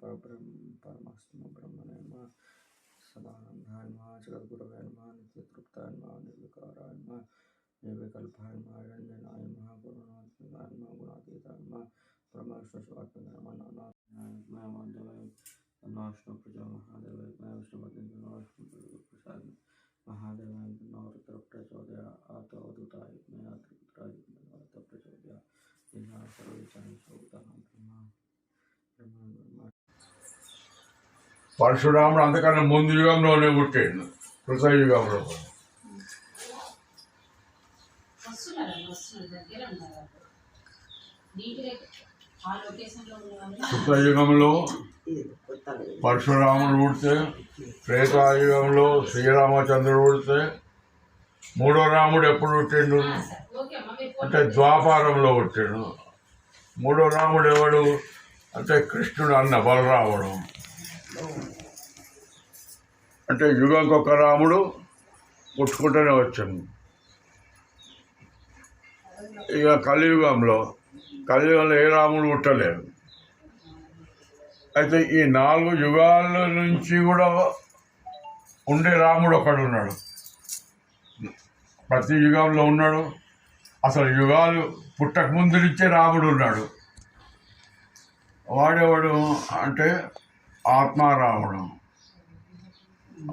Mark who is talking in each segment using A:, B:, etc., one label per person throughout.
A: परब्रह्म परमात्म ब्रह्मणे नमः सदानन्दाय नमः जगद्गुरवे नमः नित्यतृप्ताय नमः निर्विकाराय नमः निर्विकल्पाय नमः गुणातीताय नमः
B: పరశురాముడు అంతకన్నా ముందు యుగంలోనే పుట్టిండు. కృత యుగంలో
C: వస్తున్నారు వస్తున్నారు దగ్గర ఉన్నారు నీట్గా ఆ లొకేషన్లో ఉన్న వాళ్ళు.
B: కృత యుగంలో పరశురాముడు పుడితే త్రేతాయుగంలో శ్రీరామచంద్రుడు పుడితే మూడో రాముడు ఎప్పుడు పుట్టిండు? అంటే ద్వాపారంలో పుట్టిండు. మూడో రాముడు ఎవడు? అంటే కృష్ణుడు అన్న బలరాముడు. అంటే యుగంకొక రాముడు పుట్టుకుంటూనే వచ్చింది ఇక కలియుగంలో కలియుగంలో ఏ రాముడు పుట్టలేదు. అయితే ఈ నాలుగు యుగాల నుంచి కూడా ఉండే రాముడు ఒకడు ఉన్నాడు. ప్రతి యుగంలో ఉన్నాడు. అసలు యుగాలు పుట్టక ముందు నుంచే రాముడు ఉన్నాడు. వాడేవాడు అంటే ఆత్మ రావడం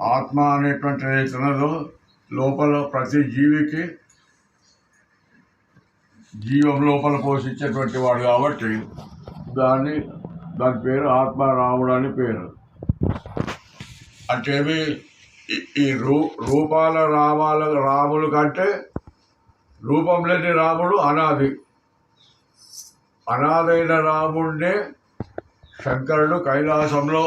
B: ఆత్మ అనేటువంటి ఏదైతే లోపల ప్రతి జీవికి జీవం లోపల పోషించేటువంటి వాడు కాబట్టి దాన్ని దాని పేరు ఆత్మారాముడు అని పేరు. అంటే ఈ- ఈ రూ రూపాల రామాల రాములు కంటే రూపం లేని రాముడు అనాది. అనాథైన రాముడినే శంకరుడు కైలాసంలో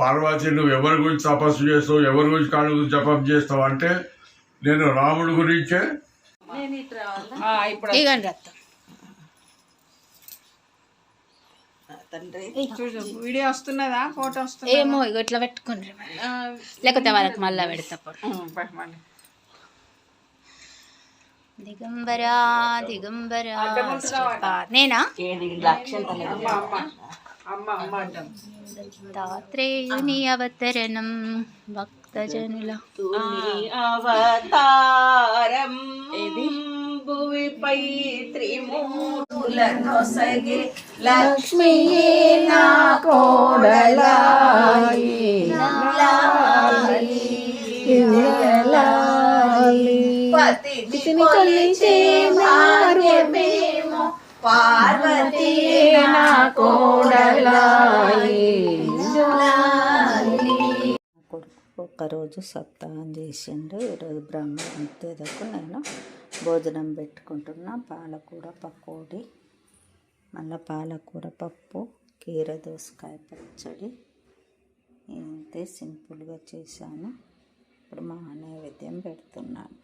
B: పార్వతి నువ్వు ఎవరి గురించి తపస్సు చేస్తావు ఎవరి గురించి కాళ్ళ గురించి జపం చేస్తావు అంటే నేను రాముడి గురించే.
D: చూడు వీడియో వస్తున్నదా? ఫోటో వస్తున్నదా?
E: ఏమో ఇగో ఇట్లా పెట్టుకుని లేకపోతే వాళ్ళకి మళ్ళా. దిగంబరా దిగంబరా. నేనా?
D: అమ్మ అమ్మ అంటాం.
E: దాత్రేయుని అవతరణం భక్తజనుల
F: అవతారం భువిపై లక్ష్మీయే నా కోడలాయి. పతిని కొలిచే భాగ్యమేమో పార్వతీ నా కోడలాయి.
G: కొడుకు ఒకరోజు సప్తాహం చేసిండు. ఈరోజు బ్రహ్మ తెదకు నేను భోజనం పెట్టుకుంటున్నా. పాలకూర పకోడీ మళ్ళీ పాలకూర పప్పు కీర దోసకాయ పచ్చడి. ఇంతే సింపుల్గా చేశాను. ఇప్పుడు మా నైవేద్యం పెడుతున్నాను.